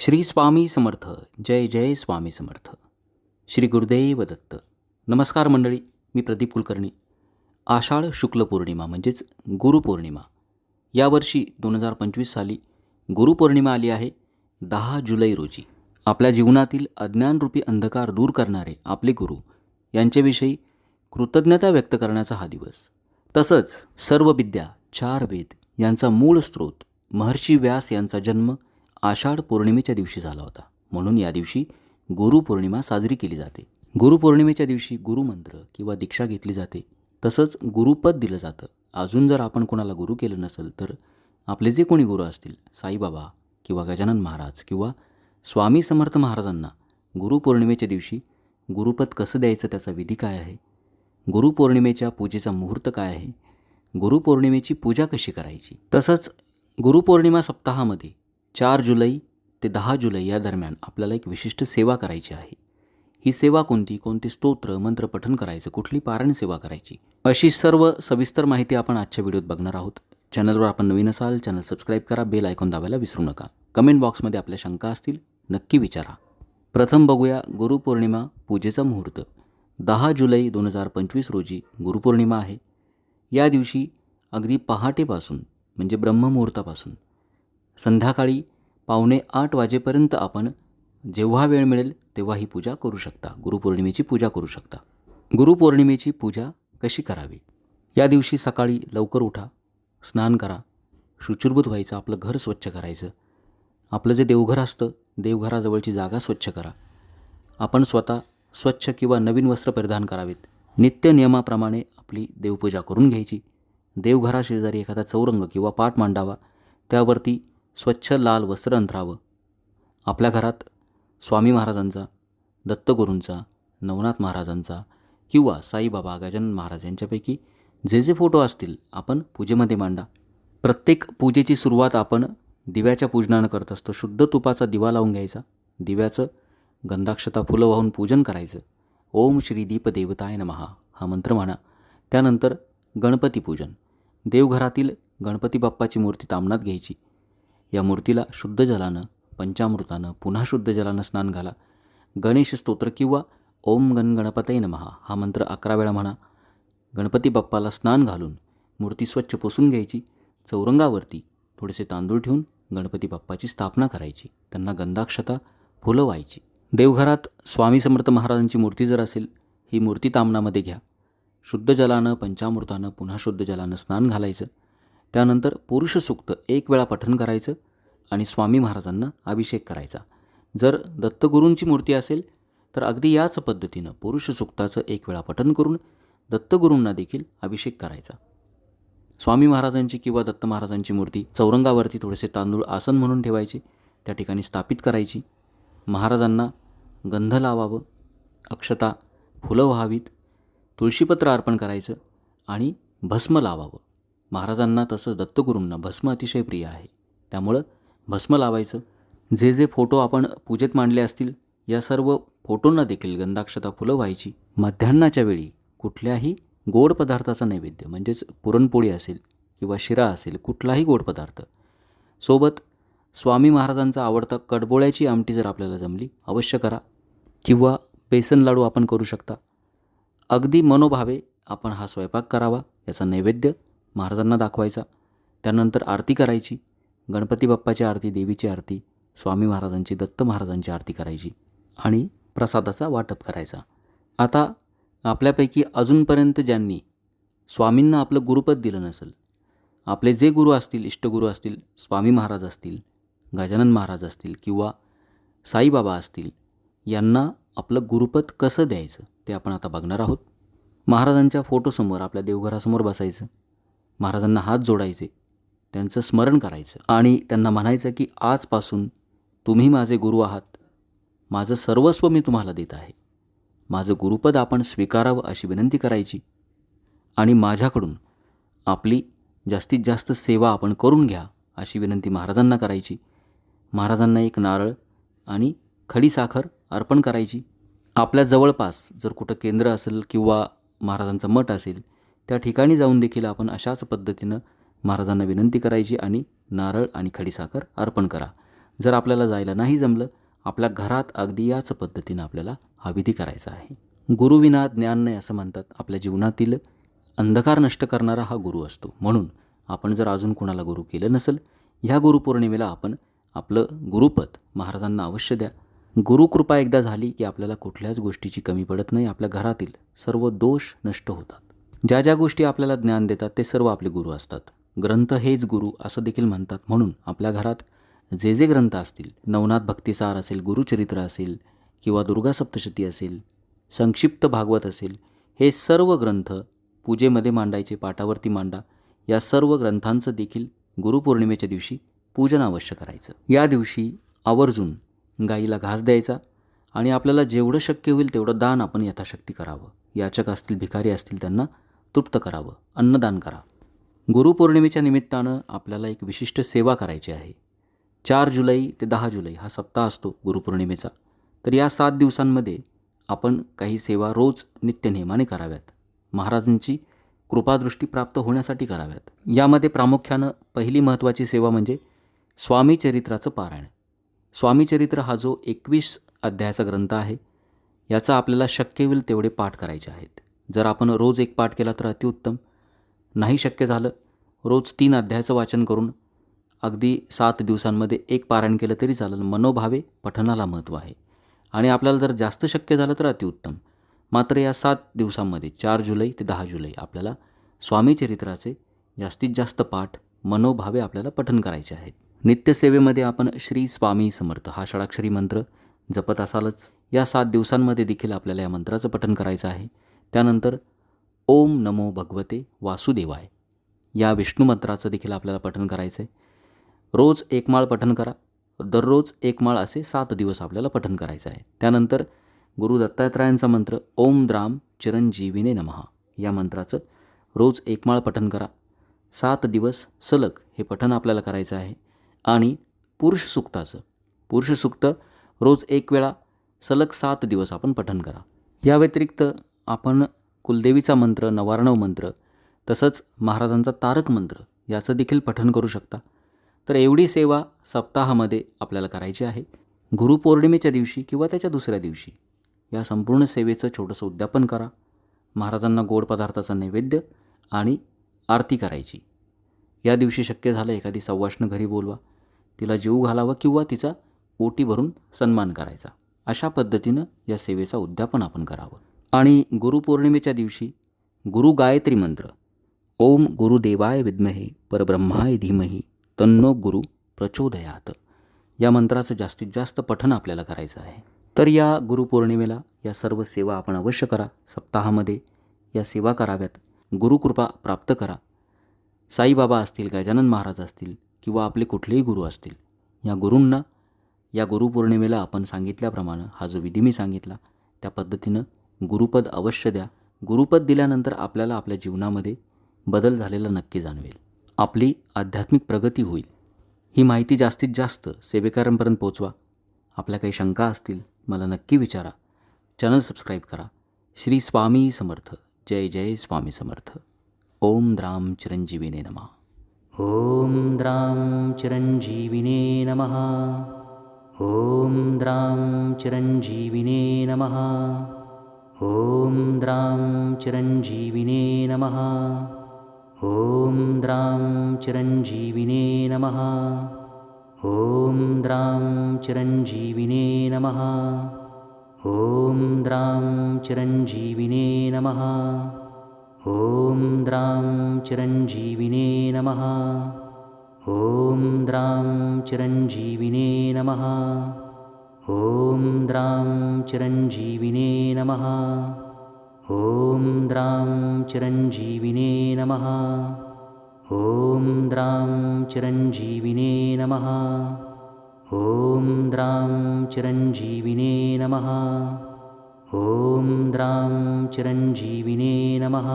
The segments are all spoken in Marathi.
श्री स्वामी समर्थ. जय जय स्वामी समर्थ. श्री गुरुदेव दत्त. नमस्कार मंडळी मी प्रदीप कुलकर्णी. आषाढ शुक्ल पौर्णिमा म्हणजेच गुरुपौर्णिमा यावर्षी दोन हजार पंचवीस साली गुरुपौर्णिमा आली आहे दहा जुलै रोजी. आपल्या जीवनातील अज्ञानरूपी अंधकार दूर करणारे आपले गुरु यांच्याविषयी कृतज्ञता व्यक्त करण्याचा हा दिवस. तसंच सर्व विद्या चार वेद यांचा मूळ स्रोत महर्षी व्यास यांचा जन्म आषाढ पौर्णिमेच्या दिवशी झाला होता. म्हणून या दिवशी गुरुपौर्णिमा साजरी केली जाते. गुरुपौर्णिमेच्या दिवशी गुरुमंत्र किंवा दीक्षा घेतली जाते. तसंच गुरुपद दिलं जातं. अजून जर आपण कोणाला गुरु केलं नसेल तर आपले जे कोणी गुरु असतील साईबाबा किंवा गजानन महाराज किंवा स्वामी समर्थ महाराजांना गुरुपौर्णिमेच्या दिवशी गुरुपद कसं द्यायचं त्याचा विधी काय आहे? गुरुपौर्णिमेच्या पूजेचा मुहूर्त काय आहे? गुरुपौर्णिमेची पूजा कशी करायची? तसंच गुरुपौर्णिमा सप्ताहामध्ये चार जुलै ते दहा जुलै या दरम्यान आपल्याला एक विशिष्ट सेवा करायची आहे. ही सेवा कोणती? कोणते स्तोत्र मंत्र पठन करायचं? कुठली पारण सेवा करायची? अशी सर्व सविस्तर माहिती आपण आजच्या व्हिडिओत बघणार आहोत. चॅनलवर आपण नवीन असाल चॅनल सबस्क्राईब करा बेल आयकॉन दाबायला विसरू नका. कमेंट बॉक्समध्ये आपल्या शंका असतील नक्की विचारा. प्रथम बघूया गुरुपौर्णिमा पूजेचा मुहूर्त. दहा जुलै दोन हजार पंचवीस रोजी गुरुपौर्णिमा आहे. या दिवशी अगदी पहाटेपासून म्हणजे ब्रह्ममुहूर्तापासून संध्याकाळी पावणे आठ वाजेपर्यंत आपण जेव्हा वेळ मिळेल तेव्हा ही पूजा करू शकता. गुरुपौर्णिमेची पूजा करू शकता. गुरुपौर्णिमेची पूजा कशी करावी? या दिवशी सकाळी लवकर उठा स्नान करा शुचिर्भूत व्हायचं आपलं घर स्वच्छ करायचं. आपलं जे देवघर असतं देवघराजवळची जागा स्वच्छ करा. आपण स्वतः स्वच्छ किंवा नवीन वस्त्र परिधान करावेत. नित्य नियमाप्रमाणे आपली देवपूजा करून घ्यायची. देवघराशेजारी एखादा चौरंग किंवा पाठ मांडावा. त्यावरती स्वच्छ लाल वस्त्र अंतरावं. आपल्या घरात स्वामी महाराजांचा दत्तगुरूंचा नवनाथ महाराजांचा किंवा साईबाबा गजानन महाराज यांच्यापैकी जे जे फोटो असतील आपण पूजेमध्ये मांडा. प्रत्येक पूजेची सुरुवात आपण दिव्याच्या पूजनानं करत असतो. शुद्ध तुपाचा दिवा लावून घ्यायचा. दिव्याचं गंधाक्षता फुलं वाहून पूजन करायचं. ओम श्री दीपदेवताय नमहा. हा मंत्र म्हणा. त्यानंतर गणपती पूजन. देवघरातील गणपती बाप्पाची मूर्ती तामणात घ्यायची. या मूर्तीला शुद्ध जलानं पंचामृतानं पुन्हा शुद्ध जलानं स्नान घाला. गणेश स्तोत्र किंवा ओम गण गणपतय नमहा हा मंत्र अकरा वेळा म्हणा. गणपती बाप्पाला स्नान घालून मूर्ती स्वच्छ पुसून घ्यायची. चौरंगावरती थोडेसे तांदूळ ठेवून गणपती बाप्पाची स्थापना करायची. त्यांना गंधाक्षता फुलं व्हायची देवघरात स्वामी समर्थ महाराजांची मूर्ती जर असेल ही मूर्ती तामणामध्ये घ्या. शुद्ध जलानं पंचामृतानं पुन्हा शुद्ध जलानं स्नान घालायचं. त्यानंतर पुरुष सूक्त एक वेळा पठण करायचं आणि स्वामी महाराजांना अभिषेक करायचा. जर दत्तगुरूंची मूर्ती असेल तर अगदी याच पद्धतीनं पुरुष सूक्ताचं एक वेळा पठण करून दत्तगुरूंना देखील अभिषेक करायचा. स्वामी महाराजांची किंवा दत्त महाराजांची मूर्ती चौरंगावरती थोडेसे तांदूळ आसन म्हणून ठेवायचे त्या ठिकाणी स्थापित करायची. महाराजांना गंध लावावं अक्षता फुलं व्हावीत तुळशीपत्र अर्पण करायचं आणि भस्म लावावं. महाराजांना तसं दत्तगुरूंना भस्म अतिशय प्रिय आहे. त्यामुळं भस्म लावायचं. जे जे फोटो आपण पूजेत मांडले असतील या सर्व फोटोंना देखील गंधाक्षता फुलं व्हायची. मध्यान्नाच्या वेळी कुठल्याही गोड पदार्थाचा नैवेद्य म्हणजेच पुरणपोळी असेल किंवा शिरा असेल कुठलाही गोड पदार्थ. सोबत स्वामी महाराजांचा आवडता कडबोळ्याची आमटी जर आपल्याला जमली अवश्य करा. किंवा बेसन लाडू आपण करू शकता. अगदी मनोभावे आपण हा स्वयंपाक करावा याचा नैवेद्य महाराजांना दाखवायचा. त्यानंतर आरती करायची. गणपती बाप्पाची आरती देवीची आरती स्वामी महाराजांची दत्त महाराजांची आरती करायची आणि प्रसादाचा वाटप करायचा. आता आपल्यापैकी अजूनपर्यंत ज्यांनी स्वामींना आपलं गुरुपद दिलं नसेल आपले जे गुरु असतील इष्टगुरू असतील स्वामी महाराज असतील गजानन महाराज असतील किंवा साईबाबा असतील यांना आपलं गुरुपद कसं द्यायचं ते आपण आता बघणार आहोत. महाराजांच्या फोटोसमोर आपल्या देवघरासमोर बसायचं. महाराजांना हात जोडायचे त्यांचं स्मरण करायचं आणि त्यांना म्हणायचं की आजपासून तुम्ही माझे गुरु आहात. माझं सर्वस्व मी तुम्हाला देत आहे. माझं गुरुपद आपण स्वीकारावं अशी विनंती करायची आणि माझ्याकडून आपली जास्तीत जास्त सेवा आपण करून घ्या अशी विनंती महाराजांना करायची. महाराजांना एक नारळ आणि खडीसाखर अर्पण करायची. आपल्या जवळपास जर कुठं केंद्र असेल किंवा महाराजांचं मठ असेल त्या ठिकाणी जाऊन देखील आपण अशाच पद्धतीनं महाराजांना विनंती करायची आणि नारळ आणि खडीसाखर अर्पण करा. जर आपल्याला जायला नाही जमलं आपल्या घरात अगदी याच पद्धतीनं आपल्याला हा विधी करायचा आहे. गुरुविना ज्ञान नाही असं म्हणतात. आपल्या जीवनातील अंधकार नष्ट करणारा हा गुरु असतो. म्हणून आपण जर अजून कोणाला गुरु केलं नसेल ह्या गुरुपौर्णिमेला आपण आपलं गुरुपद महाराजांना अवश्य द्या. गुरुकृपा एकदा झाली की आपल्याला कुठल्याच गोष्टीची कमी पडत नाही. आपल्या घरातील सर्व दोष नष्ट होतात. ज्या ज्या गोष्टी आपल्याला ज्ञान देतात ते सर्व आपले गुरु असतात. ग्रंथ हेच गुरु असं देखील म्हणतात. म्हणून आपल्या घरात जे जे ग्रंथ असतील नवनाथ भक्तिसार असेल गुरुचरित्र असेल किंवा दुर्गा सप्तशती असेल संक्षिप्त भागवत असेल हे सर्व ग्रंथ पूजेमध्ये मांडायचे पाटावरती मांडा. या सर्व ग्रंथांचं देखील गुरुपौर्णिमेच्या दिवशी पूजन अवश्य करायचं. या दिवशी आवर्जून गाईला घास द्यायचा आणि आपल्याला जेवढं शक्य होईल तेवढं दान आपण यथाशक्ती करावं. याचक असतील भिकारी असतील त्यांना तृप्त करावं अन्नदान करा. गुरुपौर्णिमेच्या निमित्तानं आपल्याला एक विशिष्ट सेवा करायची आहे. चार जुलै ते दहा जुलै हा सप्ताह असतो गुरुपौर्णिमेचा. तर या सात दिवसांमध्ये आपण काही सेवा रोज नित्यनेमाने कराव्यात. महाराजांची कृपादृष्टी प्राप्त होण्यासाठी कराव्यात. यामध्ये प्रामुख्यानं पहिली महत्त्वाची सेवा म्हणजे स्वामी चरित्राचं पारायण. स्वामीचरित्र हा जो एकवीस अध्यायाचा ग्रंथ आहे याचा आपल्याला शक्य होईल तेवढे पाठ करायचे आहेत. जर आपण रोज एक पाठ केला तर अतिउत्तम. नाही शक्य झालं रोज तीन अध्यायाचं वाचन करून अगदी सात दिवसांमध्ये एक पारायण केलं तरी चालेल. मनोभावे पठणाला महत्त्व आहे. आणि आपल्याला जर जास्त शक्य झालं तर अतिउत्तम. मात्र या सात दिवसांमध्ये चार जुलै ते दहा जुलै आपल्याला स्वामी चरित्राचे जास्तीत जास्त पाठ मनोभावे आपल्याला पठन करायचे आहेत. नित्यसेवेमध्ये आपण श्री स्वामी समर्थ हा षडाक्षरी मंत्र जपत असालच. या सात दिवसांमध्ये देखील आपल्याला या मंत्राचं पठन करायचं आहे. त्यानंतर ओम नमो भगवते वासुदेवाय. या विष्णुमंत्राचं देखील आपल्याला पठन करायचं आहे रोज एक माळ पठन करा. दररोज एक माळ असे सात दिवस आपल्याला पठन करायचं आहे. त्यानंतर गुरु दत्तात्रयांचा मंत्र ओम द्राम चिरंजीविने नमहा. या मंत्राचं रोज एक माळ पठन करा. सात दिवस सलग हे पठन आपल्याला करायचं आहे. आणि पुरुष सुक्ताचं. पुरुष सुक्त रोज एक वेळा सलग सात दिवस आपण पठन करा. या व्यतिरिक्त आपण कुलदेवीचा मंत्र नवारणव मंत्र तसंच महाराजांचा तारक मंत्र याचं देखील पठन करू शकता. तर एवढी सेवा सप्ताहामध्ये आपल्याला करायची आहे. गुरुपौर्णिमेच्या दिवशी किंवा त्याच्या दुसऱ्या दिवशी या संपूर्ण सेवेचं छोटंसं उद्यापन करा. महाराजांना गोड पदार्थाचा नैवेद्य आणि आरती करायची. या दिवशी शक्य झालं एखादी सवाष्ण घरी बोलवा. तिला जीव घालावा किंवा तिचा ओटी भरून सन्मान करायचा. अशा पद्धतीनं या सेवेचा उद्यापन आपण करावं. आणि गुरुपौर्णिमेच्या दिवशी गुरु गायत्री मंत्र ओम गुरुदेवाय विद्महे परब्रह्माय धीमही तन्नो गुरु प्रचोदयात. या मंत्राचं जास्तीत जास्त पठण आपल्याला करायचं आहे. तर या गुरुपौर्णिमेला या सर्व सेवा आपण अवश्य करा. सप्ताहामध्ये या सेवा कराव्यात. गुरुकृपा प्राप्त करा. साईबाबा असतील गजानन महाराज असतील किंवा आपले कुठलेही गुरु असतील या गुरूंना या गुरुपौर्णिमेला आपण सांगितल्याप्रमाणे हा जो विधी मी सांगितला त्या पद्धतीनं गुरुपद अवश्य द्या. गुरुपद दिल्यानंतर आपल्याला आपल्या जीवनामध्ये बदल झालेला नक्की जाणवेल. आपली आध्यात्मिक प्रगती होईल. ही माहिती जास्तीत जास्त सेवेकरांपर्यंत पोचवा. आपल्या काही शंका असतील मला नक्की विचारा. चॅनल सबस्क्राईब करा. श्री स्वामी समर्थ. जय जय स्वामी समर्थ. ओम द्राम चिरंजीविने नमः. ओम द्राम चिरंजीविने नमः. ओम द्राम चिरंजीविने नमः. ओम द्राम चिरंजीविने नमः। ॐ द्रां चिरञ्जीविने नमः। ॐ द्रां चिरञ्जीविने नमः। ॐ द्रां चिरञ्जीविने नमः। ॐ द्रां चिरञ्जीविने नमः। ॐ द्रां चिरञ्जीविने नमः ॐ द्रां चिरञ्जीविने नमः। ॐ द्रां चिरञ्जीविने नमः। ॐ द्रां चिरञ्जीविने नमः। ॐ द्रां चिरञ्जीविने नमः। ॐ द्रां चिरञ्जीविने नमः।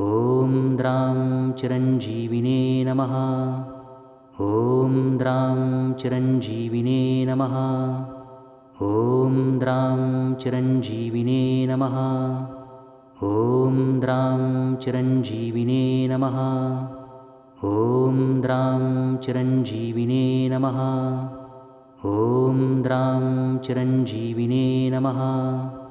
ॐ द्रां चिरञ्जीविने नमः ॐ द्रां चिरञ्जीविने नमः। ॐ द्रां चिरञ्जीविने नमः। ॐ द्रां चिरञ्जीविने नमः। ॐ द्रां चिरञ्जीविने नमः। ॐ द्रां चिरञ्जीविने नमः